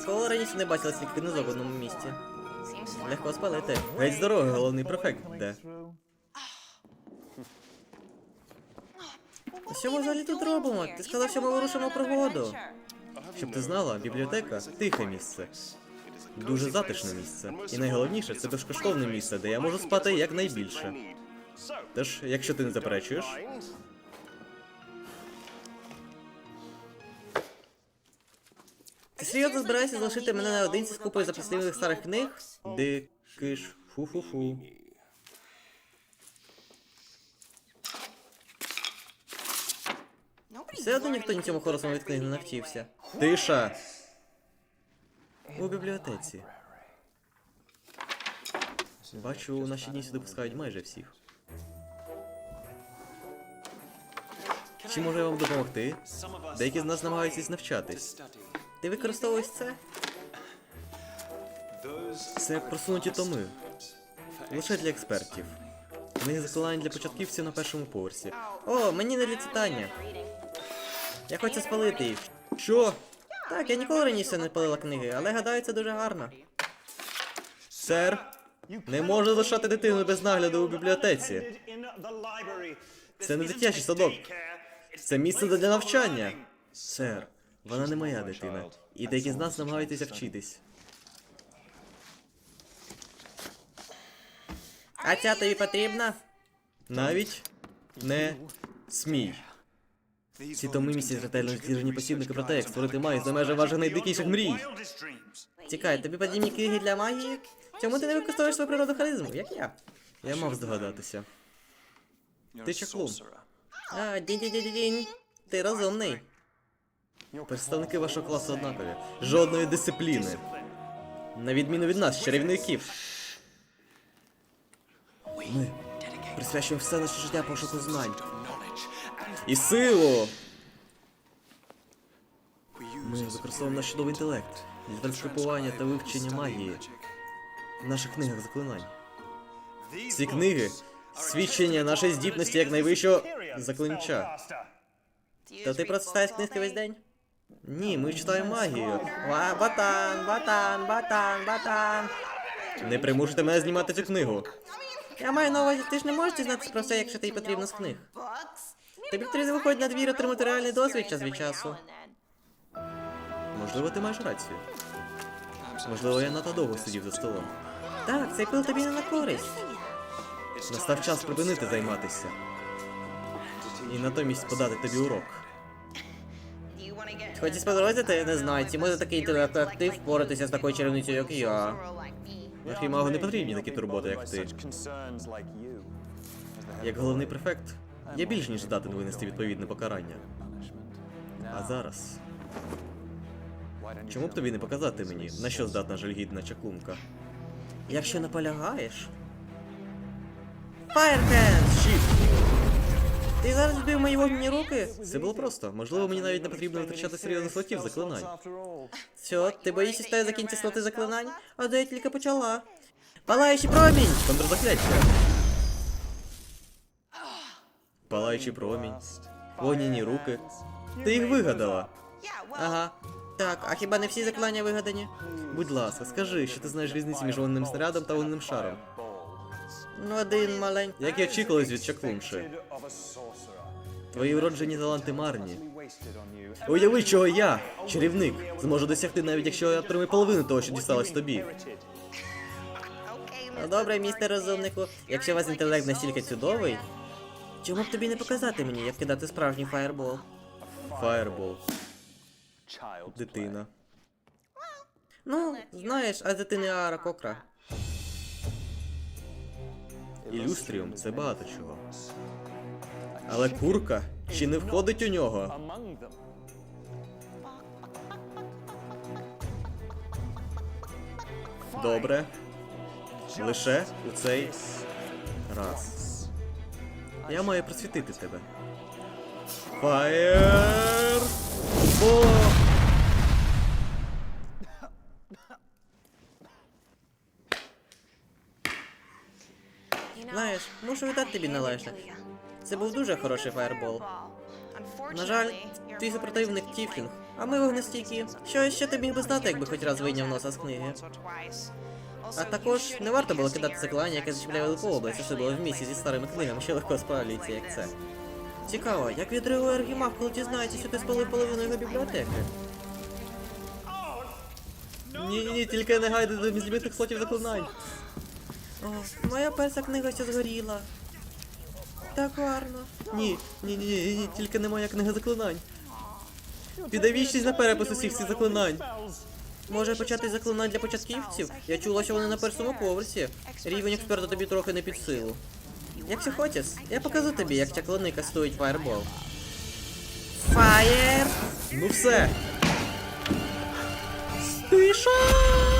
Ніколи раніше не бачила стільки книжок в одному місці. Легко спалити. Геть з дороги, головний префект. Де? Що ми взагалі тут робимо? Ти сказав, що ми вирушимо пригоду. Щоб ти знала, бібліотека тихе місце. Дуже затишне місце. І найголовніше, це безкоштовне місце, де я можу спати якнайбільше. Тож, якщо ти не заперечуєш, серйозно збираєшся залишити мене наодинці з купою записливих старих книг? Дикиш, фу-фу-фу. Все одно ніхто ні цьому хорусом від книг не навчився. Тиша! У бібліотеці. Бачу, у наші дні сюди пускають майже всіх. Чи може я вам допомогти? Деякі з нас намагаються навчатись. Ти використовуєш це? Це просунуті томи. Лише для експертів. Книги заклинань для початківців на першому поверсі. О, мені не для читання. Я хочу спалити їх. Що? Так, я ніколи раніше не палила книги, але гадаю, це дуже гарно. Сер, не можу лишати дитину без нагляду у бібліотеці. Це не дитячий садок. Це місце для навчання. Сер, вона не моя дитина. І деякі з нас намагаються вчитись. А ця тобі потрібна? Навіть не смій. Ці томи місяць ретельно зіржені посібники про те, як створити магію за межі ваших найдикіших мрій. Чекай, тобі подібні книги для магії? Чому ти не використовуєш свою природу харизму, як я? Я мав здогадатися. Ти чаклун. А, дінь-дінь-дінь. Ти розумний. Представники вашого класу однакові. Жодної дисципліни. На відміну від нас, чарівників. Ми присвячуємо все наше життя пошуку знань. І силу! Ми використовуємо наш чудовий інтелект для транскрипування та вивчення магії в наших книгах заклинань. Ці книги свідчення нашої здібності як найвищого заклинча. Та ти просто читаєш книжки весь день? Ні, ми читаємо магію. Ва, батан, батан, батан, батан. Не примушуйте мене знімати цю книгу. Я маю на увазі, ти ж не можеш дізнатися про все, якщо тобі потрібно з книг. Тобі потрібно виходити на двір отримати реальний досвід час від часу. Можливо, ти маєш рацію. Можливо, я надто довго сидів за столом. Так, цей пил тобі не на користь. Настав час припинити займатися. І натомість подати тобі урок. Хочеш подорожити? Не знаю, чи може такий інтелект, як впоратися з такою чарівницею, як я. Архімагу не потрібні такі турботи, як ти. Як головний префект, я більш ніж здатен винести відповідне покарання. А зараз. Чому б тобі не показати мені, на що здатна жальгідна чаклунка? Якщо наполягаєш. Фаєрхенд! Ти зараз збив мої вогняні руки? Це було просто. Можливо, мені навіть не потрібно витрачати серйозних слотів заклинань. Що, ти боїшся, що я закінчу слоти заклинань? А де я тільки почала. Палаючий промінь! Контрзакляття. Палаючий промінь. Вогняні руки. Ти їх вигадала. Ага. Так, а хіба не всі заклинання вигадані? Будь ласка, скажи, що ти знаєш різницю між вогненним снарядом та вогненним шаром. Ну, один маленький. Як і очікувалось від чаклунши. Твої вроджені таланти марні. Уяви, чого я, чарівник, зможу досягти навіть якщо я отримаю половину того, що дісталось тобі. Добре, містер розумнику, якщо у вас інтелект настільки чудовий. Чому б тобі не показати мені, як кидати справжній фаєрбол? Фаєрбол. Дитина. Ну, знаєш, а дитини Ара Кокра. Ілюстріум це багато чого. Але курка чи не входить у нього? Добре. Лише у цей раз. Я маю просвітити тебе. Фаєр! Бо! Знаєш, мушу віддати тобі належне. Це був дуже хороший фаєрбол. На жаль, твій супротивник Тіфлінг, а ми вогнестійкі. Що ще ти міг би знати, якби хоч раз вийняв носа з книги? А також не варто було кидати заклання, яке зачіпляє велику область, особливо в місті зі старими книгами, що легко спалюється, як це. Цікаво, як відреагує Аргімав, коли дізнається, що ти спалив половину його бібліотеки? Ні, ні, тільки не гайди до злібитих слотів заклинань. О, моя перша книга ще згоріла. Так гарно. Ні, ні, ні, ні, ні, тільки не моя книга заклинань. Піде вічність на перепис усіх цих заклинань. Може почати заклинань для початківців? Я чула, що вони на першому поверсі. Рівень експерта тобі трохи не під силу. Якщо хочеш, я покажу тобі, як чаклуни кастують фаєрбол. Фаєр! Ну все. Тиша!